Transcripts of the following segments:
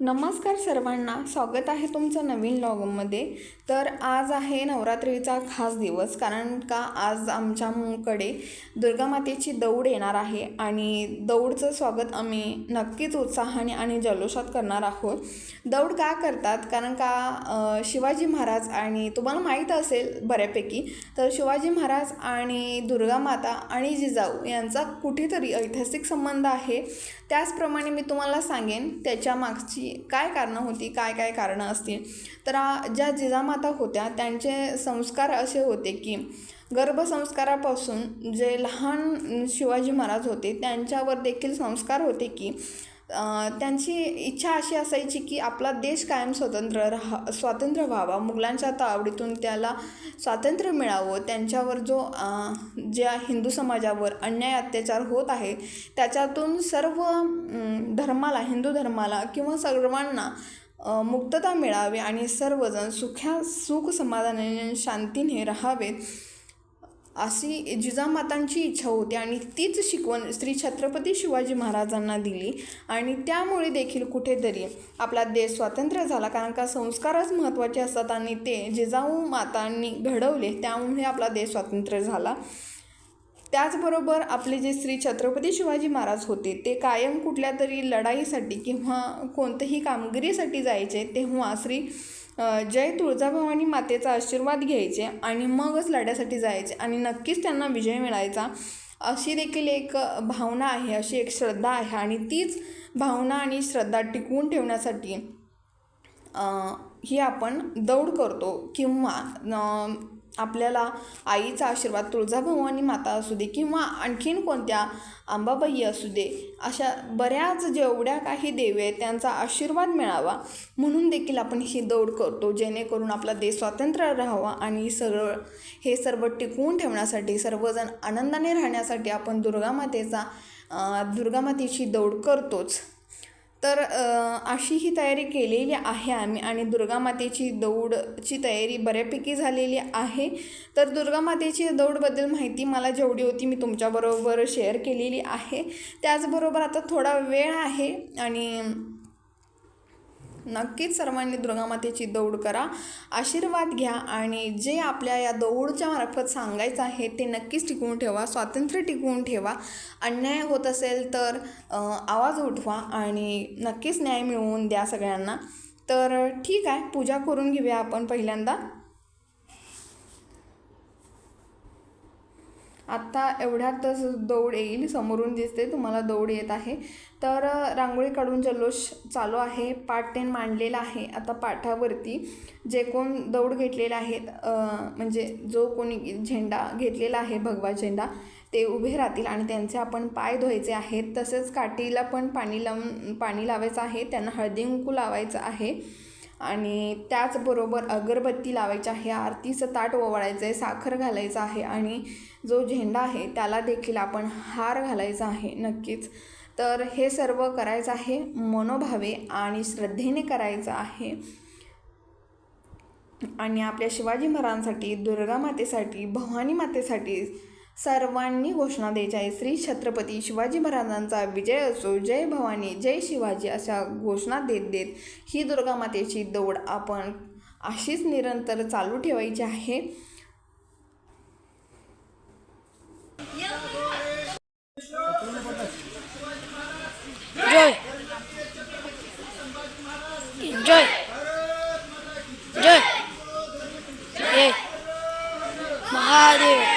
नमस्कार सर्वांना स्वागत आहे तुमचं नवीन लॉगमध्ये तर आज आहे नवरात्रीचा खास दिवस कारण का आज आमच्याकडे दुर्गामातेची दौड येणार आहे आणि दौडचं स्वागत आम्ही नक्कीच उत्साहाने आणि जल्लोषात करणार आहोत. दौड का करतात? कारण का शिवाजी महाराज आणि तुम्हाला माहीत असेल बऱ्यापैकी तर शिवाजी महाराज आणि दुर्गामाता आणि जिजाऊ यांचा कुठेतरी ऐतिहासिक संबंध आहे. त्याचप्रमाणे मी तुम्हाला सांगेन त्याच्या मागची काय कारणं होती काय काय कारणं असतील. तर ज्या जिजामाता होत्या त्यांचे संस्कार असे होते की गर्भसंस्कारापासून जे लहान शिवाजी महाराज होते त्यांच्यावर देखील संस्कार होते की त्यांची इच्छा अशी असायची की आपला देश कायम स्वतंत्र राहा स्वातंत्र्य व्हावा. मुघलांच्या तावडीतून त्याला स्वातंत्र्य मिळावं. त्यांच्यावर जो ज्या हिंदू समाजावर अन्याय अत्याचार होत आहे त्याच्यातून सर्व धर्माला हिंदू धर्माला किंवा सर्वांना मुक्तता मिळावी आणि सर्वजण सुख्या सुख समाधानाने शांतीने राहावेत. अशी जिजामातांची इच्छा होती आणि तीच शिकवण श्री छत्रपती शिवाजी महाराजांना दिली. आणि त्यामुळे देखील कुठेतरी आपला देश स्वातंत्र्य झाला. कारण का संस्कारच महत्त्वाचे असतात आणि ते जिजाऊ मातांनी घडवले त्यामुळे आपला देश स्वातंत्र्य झाला. त्याचबरोबर आपले जे श्री छत्रपती शिवाजी महाराज होते ते कायम कुठल्या तरी लढाईसाठी किंवा कोणत्याही कामगिरीसाठी जायचे तेव्हा श्री जय तुळजाभवानी मातेचा आशीर्वाद घ्यायचे आणि मगच लढ्यासाठी जायचे आणि नक्कीच त्यांना विजय मिळायचा. अशी देखील एक भावना आहे अशी एक श्रद्धा आहे आणि तीच भावना आणि श्रद्धा टिकवून ठेवण्यासाठी ही आपण दौड करतो किंवा आपल्याला आईचा आशीर्वाद तुळजाभवानी माता असू दे किंवा आणखीन कोणत्या अंबाबाई असू दे अशा बऱ्याच जेवढ्या काही देवी आहेत त्यांचा आशीर्वाद मिळावा. म्हणून देखील आपण ही दौड करतो जेणेकरून आपला देश स्वातंत्र्य राहावा आणि सरळ हे सर्व टिकवून ठेवण्यासाठी सर्वजण आनंदाने राहण्यासाठी आपण दुर्गामातेचा दुर्गामातेची दौड करतोच. तर अशी ही तयारी केलेली आहे आम्ही आणि दुर्गामातेची दौडची तयारी बऱ्यापैकी झालेली आहे. तर दुर्गामातेची दौडबद्दल माहिती मला जेवढी होती मी तुमच्याबरोबर शेअर केलेली आहे. त्याचबरोबर आता थोडा वेळ आहे आणि नक्कीच सर्वांनी दुर्गामातेची दौड करा. आशीर्वाद घ्या आणि जे आपल्या या दौडच्या मार्फत सांगायचं आहे ते नक्कीच टिकवून ठेवा स्वातंत्र्य टिकवून ठेवा. अन्याय होत असेल तर आवाज उठवा आणि नक्कीच न्याय मिळवून द्या सगळ्यांना. तर ठीक आहे पूजा करून घेऊया आपण पहिल्यांदा. आत्ता एवढ्यातच दौड येईल. समोरून दिसते तुम्हाला दौड येत आहे. तर रांगोळी काढून जल्लोष चालू आहे. पाटेन मांडलेला आहे. आता पाठावरती जे कोण दौड घेतलेले आहेत म्हणजे जो कोणी झेंडा घेतलेला आहे भगवा झेंडा ते उभे राहतील आणि त्यांचे आपण पाय धुवायचे आहेत. तसेच काठीला पण पाणी लावून पाणी लावायचं आहे. त्यांना हळदी कुंकू लावायचं आहे. आणि त्याचबरोबर अगरबत्ती लावायची आहे आरतीचं ताट ओवाळायचं आहे साखर घालायचं आहे आणि जो झेंडा आहे त्याला देखील आपण हार घालायचा आहे नक्कीच. तर हे सर्व करायचं आहे मनोभावे आणि श्रद्धेने करायचं आहे. आणि आपल्या शिवाजी महाराजांसाठी दुर्गा मातेसाठी भवानी मातेसाठी सर्वांनी घोषणा द्यायची आहे. श्री छत्रपती शिवाजी महाराजांचा विजय असो जय भवानी जय शिवाजी अशा घोषणा देत देत ही दुर्गा मातेची दौड आपण अशीच निरंतर चालू ठेवायची आहे. जय. जय. जय. महादेव.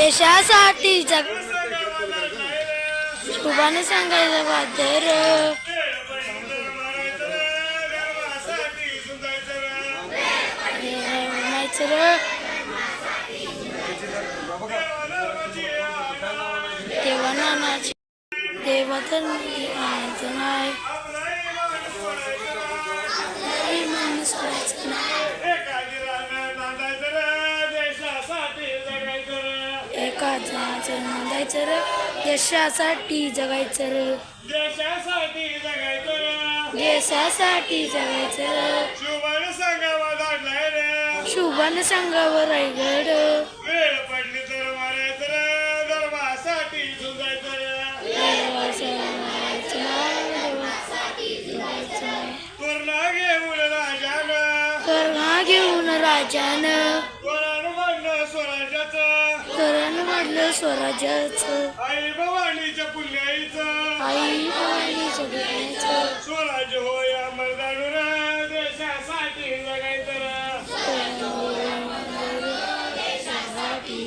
देशासाठी जग शुभाने सांगायचं बादर देवा नानाची देवा तर म्हणायचं नाही नाही एका जणाचं नांदायचं र. देशासाठी जगायचं र. देशासाठी देशासाठी जगायचं शुभान सांगावा धाडलाय रे. शुभान सांगावं रायगड वेळ पडली तर मारायचं रे. धर्मासाठी झुंजायचं रे. देवाचं नाव जगायचं नाही. तोरणा घेऊन राजानं. करणा घेऊन राजानं. करण वाढलं स्वराज्याचं. आई भवानीच्या पुण्याईचं. आई भवानी जगण्याचं स्वराज्य होय मर्दानू रे देशासाठी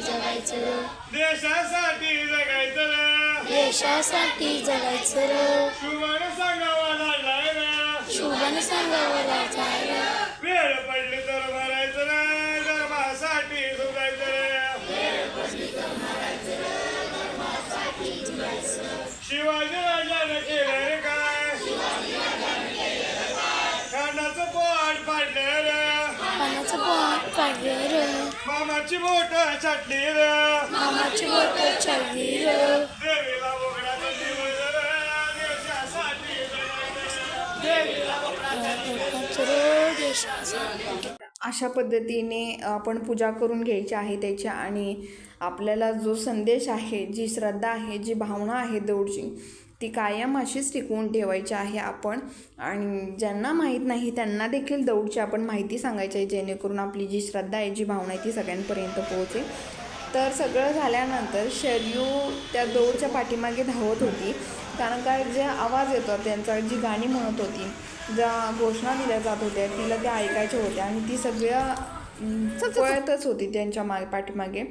जगायचं. देशासाठी जगायचं. देशासाठी जगायचं. शुभान सांगावा रे शुभान सांगावं राजा शिवाजी राजाने केलं रे काय खांडाचं पोट पाडलं रे. पाण्याचं पोट काढलं र मामाची बोट छाटली रे. मामाची बोट चालली र. देवीला अशा पद्धतीने आपण पूजा करून घ्यायची आहे त्याच्या आणि आपल्याला जो संदेश आहे जी श्रद्धा आहे जी भावना आहे दौडची ती कायम अशीच टिकवून ठेवायची आहे आपण. आणि ज्यांना माहीत नाही त्यांना देखील दौडची आपण माहिती सांगायची आहे जेणेकरून आपली जी श्रद्धा आहे जी भावना आहे ती सगळ्यांपर्यंत पोहोचेल. तर सगळं झाल्यानंतर शर्यू त्या दौडच्या पाठीमागे धावत होती. कारण का जे आवाज येतो त्यांचा जी गाणी म्हणत होती ज्या घोषणा दिल्या जात होत्या तिला त्या ऐकायच्या होत्या आणि ती सगळ्या पळतच होती त्यांच्या मागे पाठीमागे.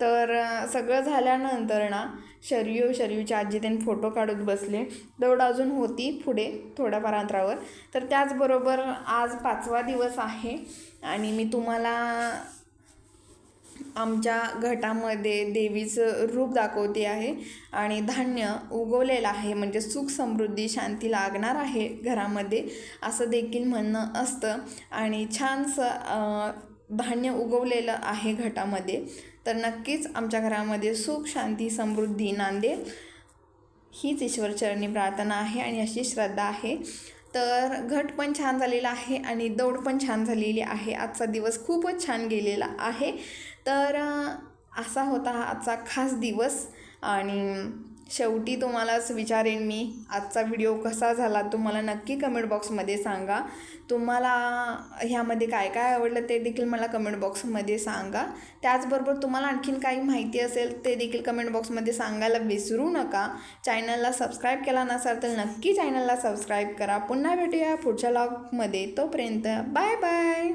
तर सगळं झाल्यानंतर ना शर्यू शर्यूची आजी त्यांनी फोटो काढत बसले. दौड अजून होती पुढे थोड्याफार अंतरावर. तर त्याचबरोबर आज पाचवा दिवस आहे आणि मी तुम्हाला आमच्या घटामध्ये देवीचं रूप दाखवते आहे आणि धान्य उगवलेलं आहे म्हणजे सुख समृद्धी शांती लागणार आहे घरामध्ये असं देखील म्हणणं असतं. आणि छानसं धान्य उगवलेलं आहे घटामध्ये तर नक्कीच आमच्या घरामध्ये सुख शांती समृद्धी नांदेल हीच ईश्वरचरणी प्रार्थना आहे आणि अशी श्रद्धा आहे. तर घट पण छान झालेला आहे आणि दौड पण छान झालेली आहे. आजचा दिवस खूपच छान गेलेला आहे. तर असा होता हा आजचा खास दिवस आणि शेवटी तुम्हालाच विचारेन मी आजचा व्हिडिओ कसा झाला तुम्हाला नक्की कमेंट बॉक्समध्ये सांगा. तुम्हाला ह्यामध्ये काय काय आवडलं ते देखील मला कमेंट बॉक्समध्ये सांगा. त्याचबरोबर तुम्हाला आणखीन काही माहिती असेल ते देखील कमेंट बॉक्समध्ये सांगायला विसरू नका. चॅनलला सबस्क्राईब केला नसाल तर नक्की चॅनलला सबस्क्राईब करा. पुन्हा भेटूया पुढच्या लॉगमध्ये तोपर्यंत बाय बाय